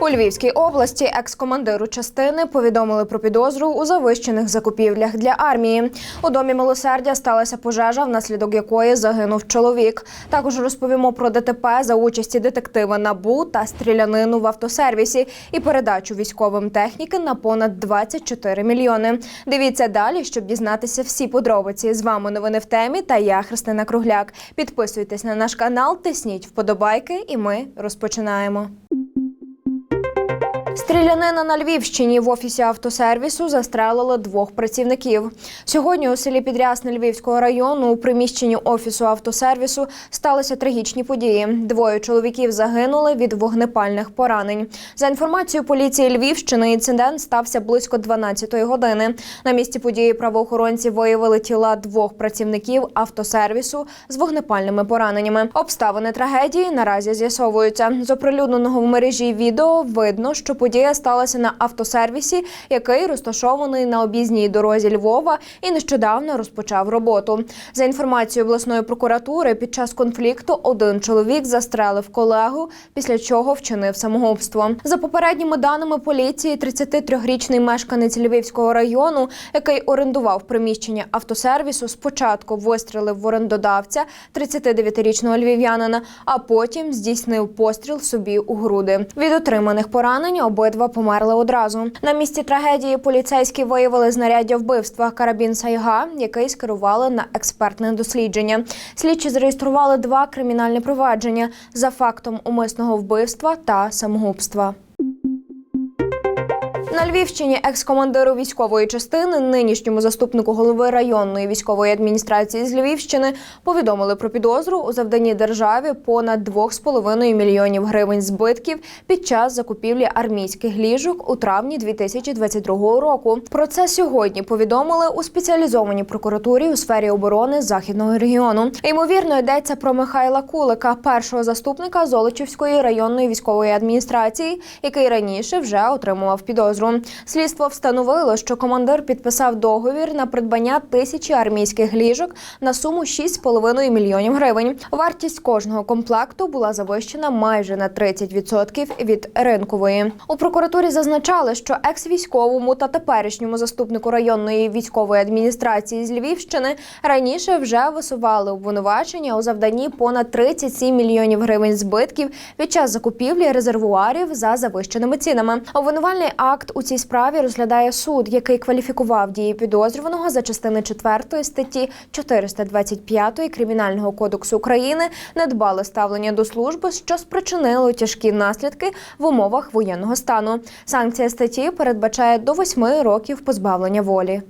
У Львівській області екс-командиру частини повідомили про підозру у завищених закупівлях для армії. У домі милосердя сталася пожежа, внаслідок якої загинув чоловік. Також розповімо про ДТП за участі детектива НАБУ та стрілянину в автосервісі і передачу військовим техніки на понад 24 мільйони. Дивіться далі, щоб дізнатися всі подробиці. З вами новини в темі та я Христина Кругляк. Підписуйтесь на наш канал, тисніть вподобайки, і ми розпочинаємо. Стрілянина на Львівщині в офісі автосервісу застрелили двох працівників. Сьогодні у селі Підрясне Львівського району у приміщенні офісу автосервісу сталися трагічні події. Двоє чоловіків загинули від вогнепальних поранень. За інформацією поліції Львівщини, інцидент стався близько 12-ї години. На місці події правоохоронці виявили тіла двох працівників автосервісу з вогнепальними пораненнями. Обставини трагедії наразі з'ясовуються. З оприлюдненого в мережі відео видно, що подія сталася на автосервісі, який розташований на об'їзній дорозі Львова і нещодавно розпочав роботу. За інформацією обласної прокуратури, під час конфлікту один чоловік застрелив колегу, після чого вчинив самогубство. За попередніми даними поліції, 33-річний мешканець Львівського району, який орендував приміщення автосервісу, спочатку вистрелив в орендодавця 39-річного львів'янина, а потім здійснив постріл собі у груди. Від отриманих поранень обидва померли одразу. На місці трагедії поліцейські виявили знаряддя вбивства карабін Сайга, який скерували на експертне дослідження. Слідчі зареєстрували два кримінальні провадження за фактом умисного вбивства та самогубства. На Львівщині екс-командиру військової частини, нинішньому заступнику голови районної військової адміністрації з Львівщини, повідомили про підозру у завданні державі понад 2,5 мільйонів гривень збитків під час закупівлі армійських ліжок у травні 2022 року. Про це сьогодні повідомили у спеціалізованій прокуратурі у сфері оборони західного регіону. Ймовірно, йдеться про Михайла Кулика, першого заступника Золочівської районної військової адміністрації, який раніше вже отримував підозру. Слідство встановило, що командир підписав договір на придбання тисячі армійських ліжок на суму 6,5 мільйонів гривень. Вартість кожного комплекту була завищена майже на 30% від ринкової. У прокуратурі зазначали, що екс-військовому та теперішньому заступнику районної військової адміністрації з Львівщини раніше вже висували обвинувачення у завданні понад 37 мільйонів гривень збитків під час закупівлі резервуарів за завищеними цінами. Обвинувальний акт у цій справі розглядає суд, який кваліфікував дії підозрюваного за частини 4 статті 425 Кримінального кодексу України недбале ставлення до служби, що спричинило тяжкі наслідки в умовах воєнного стану. Санкція статті передбачає до 8 років позбавлення волі.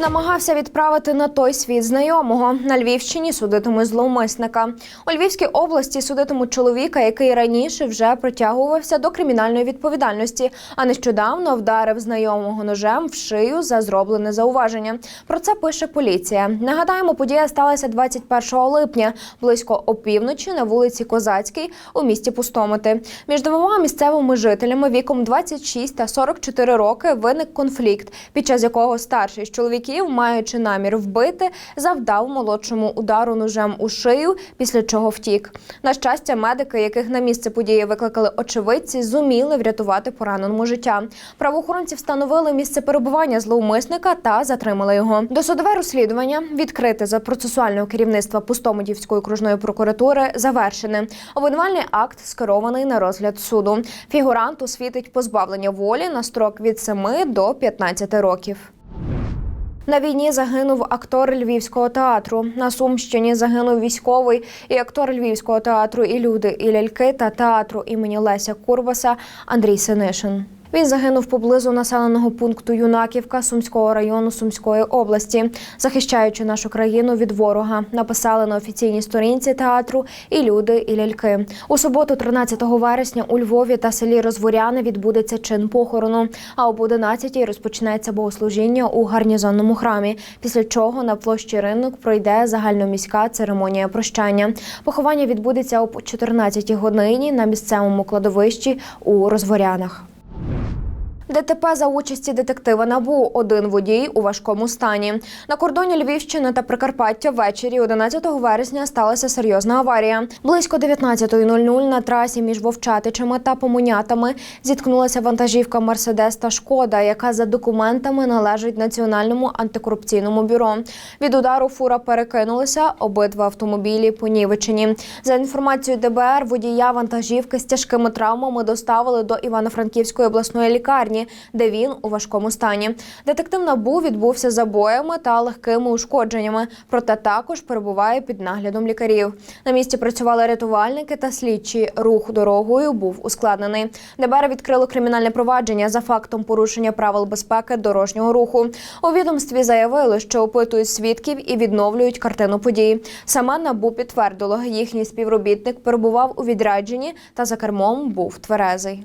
Намагався відправити на той світ знайомого. На Львівщині судитимуть зловмисника. У Львівській області судитимуть чоловіка, який раніше вже притягувався до кримінальної відповідальності, а нещодавно вдарив знайомого ножем в шию за зроблене зауваження. Про це пише поліція. Нагадаємо, подія сталася 21 липня, близько опівночі на вулиці Козацькій у місті Пустомити. Між двома місцевими жителями віком 26 та 44 роки виник конфлікт, під час якого старший з чоловіків, маючи намір вбити, завдав молодшому удару ножем у шию, після чого втік. На щастя, медики, яких на місце події викликали очевидці, зуміли врятувати пораненому життя. Правоохоронці встановили місце перебування зловмисника та затримали його. Досудове розслідування відкрите за процесуального керівництва Пустомутівської окружної прокуратури завершене. Обвинувальний акт скерований на розгляд суду. Фігуранту світить позбавлення волі на строк від 7 до 15 років. На війні загинув актор Львівського театру. На Сумщині загинув військовий і актор Львівського театру і люди, і ляльки та театру імені Леся Курбаса Андрій Синишин. Він загинув поблизу населеного пункту Юнаківка Сумського району Сумської області, захищаючи нашу країну від ворога. Написали на офіційній сторінці театру і люди, і ляльки. У суботу, 13 вересня, у Львові та селі Розворяни відбудеться чин похорону. А об 11-й розпочнеться богослужіння у гарнізонному храмі. Після чого на площі ринок пройде загальноміська церемонія прощання. Поховання відбудеться о 14-й годині на місцевому кладовищі у Розворянах. ДТП за участі детектива НАБУ. Один водій у важкому стані. На кордоні Львівщини та Прикарпаття ввечері 11 вересня сталася серйозна аварія. Близько 19.00 на трасі між Вовчатичами та Помунятами зіткнулася вантажівка Мерседес та Шкода, яка за документами належить Національному антикорупційному бюро. Від удару фура перекинулася, обидва автомобілі понівечені. За інформацією ДБР, водія вантажівки з тяжкими травмами доставили до Івано-Франківської обласної лікарні, де він у важкому стані. Детектив НАБУ відбувся забоями та легкими ушкодженнями, проте також перебуває під наглядом лікарів. На місці працювали рятувальники та слідчі. Рух дорогою був ускладнений. ДБР відкрило кримінальне провадження за фактом порушення правил безпеки дорожнього руху. У відомстві заявили, що опитують свідків і відновлюють картину події. Саме НАБУ підтвердило, їхній співробітник перебував у відрядженні та за кермом був тверезий.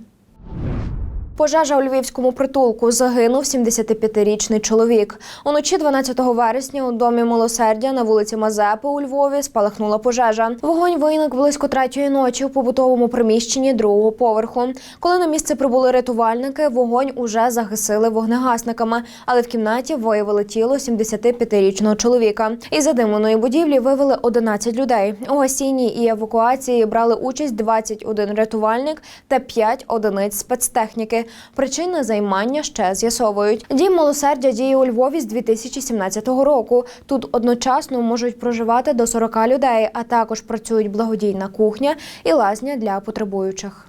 Пожежа у львівському притулку загинув 75-річний чоловік. Уночі 12 вересня у домі милосердя на вулиці Мазепи у Львові спалахнула пожежа. Вогонь виник близько третьої ночі у побутовому приміщенні другого поверху. Коли на місце прибули рятувальники, вогонь уже загасили вогнегасниками, але в кімнаті виявили тіло 75-річного чоловіка. Із задимленої будівлі вивели 11 людей. У гасінні і евакуації брали участь 21 рятувальник та 5 одиниць спецтехніки. Причини займання ще з'ясовують. Дім милосердя діє у Львові з 2017 року. Тут одночасно можуть проживати до 40 людей, а також працюють благодійна кухня і лазня для потребуючих.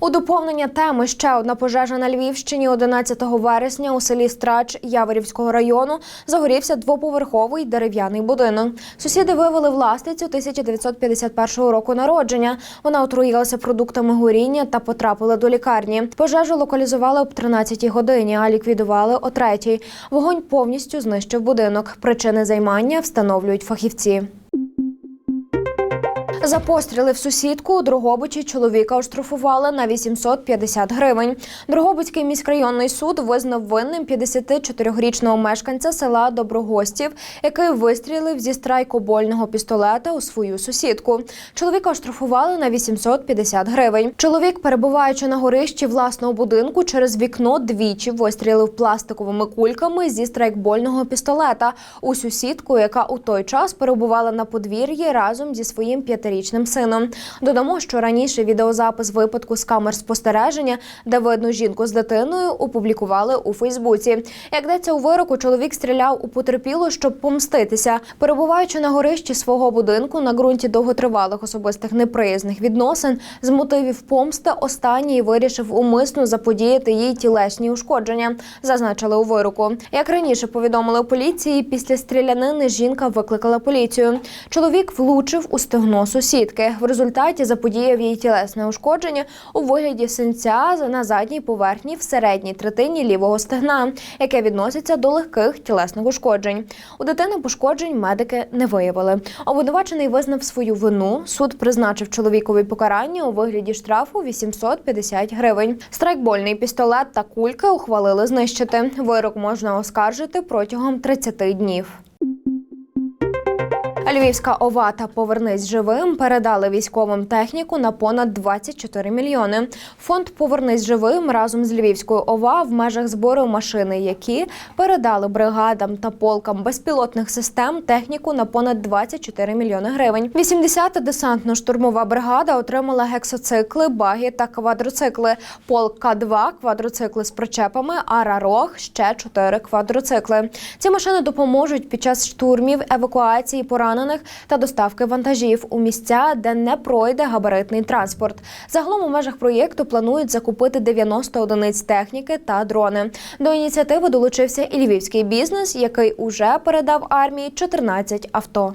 У доповнення теми ще одна пожежа на Львівщині 11 вересня у селі Страч Яворівського району загорівся двоповерховий дерев'яний будинок. Сусіди вивели власницю 1951 року народження. Вона отруїлася продуктами горіння та потрапила до лікарні. Пожежу локалізували об 13 годині, а ліквідували о 3. Вогонь повністю знищив будинок. Причини займання встановлюють фахівці. За постріли в сусідку у Дрогобичі чоловіка оштрафували на 850 гривень. Дрогобицький міськрайонний суд визнав винним 54-річного мешканця села Доброгостів, який вистрілив зі страйкобольного пістолета у свою сусідку. Чоловіка оштрафували на 850 гривень. Чоловік, перебуваючи на горищі власного будинку, через вікно двічі вистрілив пластиковими кульками зі страйкбольного пістолета у сусідку, яка у той час перебувала на подвір'ї разом зі своїм п'ятирічним сином. Додамо, що раніше відеозапис випадку з камер спостереження, де видно жінку з дитиною, опублікували у Фейсбуці. Як йдеться у вироку, чоловік стріляв у потерпілу, щоб помститися. Перебуваючи на горищі свого будинку на ґрунті довготривалих особистих неприязних відносин, з мотивів помсти останній вирішив умисно заподіяти їй тілесні ушкодження, зазначили у вироку. Як раніше повідомили поліції, після стрілянини жінка викликала поліцію. Чоловік влучив у стегно сусідки. В результаті заподіяв їй тілесне ушкодження у вигляді синця на задній поверхні в середній третині лівого стегна, яке відноситься до легких тілесних ушкоджень. У дитини пошкоджень медики не виявили. Обвинувачений визнав свою вину. Суд призначив чоловікові покарання у вигляді штрафу 850 гривень. Страйкбольний пістолет та кульки ухвалили знищити. Вирок можна оскаржити протягом 30 днів. Львівська ова та Повернись живим передали військовим техніку на понад 24 мільйони. Фонд Повернись живим разом з Львівською ова в межах збору машини, які передали бригадам та полкам безпілотних систем техніку на понад 24 мільйони гривень. 80-та десантно-штурмова бригада отримала гексоцикли, баги та квадроцикли. Полк К2 – квадроцикли з причепами, а Рарог – ще 4 квадроцикли. Ці машини допоможуть під час штурмів, евакуації поранених та доставки вантажів у місця, де не пройде габаритний транспорт. Загалом у межах проєкту планують закупити 90 одиниць техніки та дрони. До ініціативи долучився і львівський бізнес, який уже передав армії 14 авто.